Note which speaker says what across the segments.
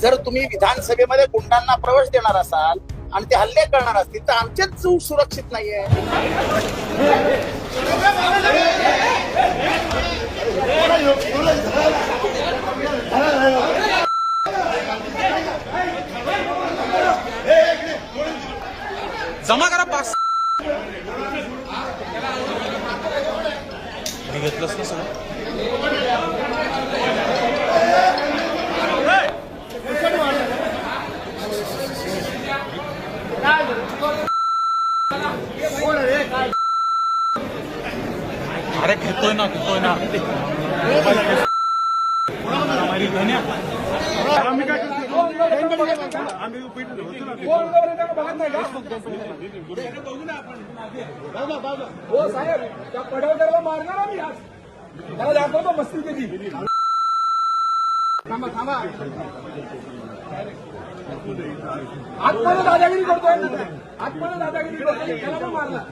Speaker 1: जर तुम्ही विधानसभेमध्ये गुंडांना प्रवेश देणार असाल आणि ते हल्ले करणार असतील तर आमचेच जीव सुरक्षित नाहीये.
Speaker 2: जमा करा पास. मी घेतलंच ना सगळं अरे घेतोय ना घेतोय ना.
Speaker 3: हो साहेब त्या पडवल्याला मारणार आम्ही आज त्याला दाखवतो मस्ती थांबा थांबा आतमध्ये दादागिरी करतोय आतमध्ये दादागिरी करतोय. त्याला पण मारला.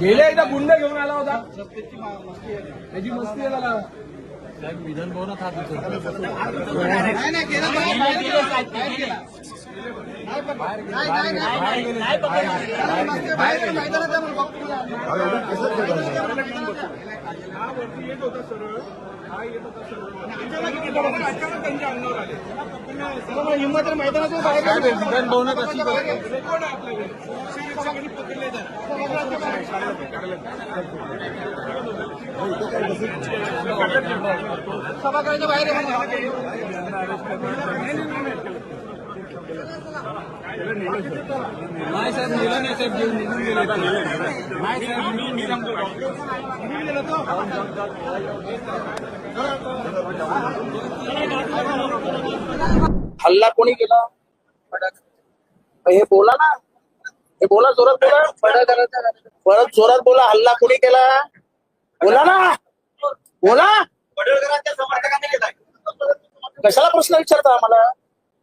Speaker 3: गेल्या एकदा गुंड घेऊन आला होता. त्याची मस्ती आहे त्याला.
Speaker 2: विधान भवनात हात
Speaker 3: वरती येत होता सरळ हा येत होता सरळ अचानक त्यांच्या अंगावर आले हिंमत मैदानातून बाहेर
Speaker 2: विधान भवनात अशी
Speaker 3: रेकॉर्ड आहे आपल्याकडे शिक्षकांनी पकडले सभागृहाच्या बाहेर
Speaker 2: नाही साहेब नेलं नाही साहेब घेऊन निघून गेले नाही साहेब मी मी सांगतो
Speaker 1: हल्ला कोणी केला? हे बोला ना. हे बोला जोरात बोला. परत जोरात बोला. हल्ला कोणी केला? बोला ना. बोला.
Speaker 4: समर्थकांनी
Speaker 1: कशाला प्रश्न विचारता आम्हाला?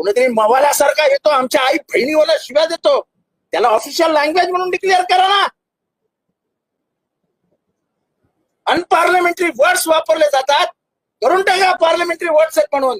Speaker 1: कोणीतरी मवाल्यासारखा येतो आमच्या आई बहिणीवाला शिव्या देतो. त्याला ऑफिशियल लँग्वेज म्हणून डिक्लेअर करा ना. अनपार्लमेंटरी वर्ड्स वापरले जातात. करून टाका पार्लमेंटरी वर्ड्स आहेत म्हणून.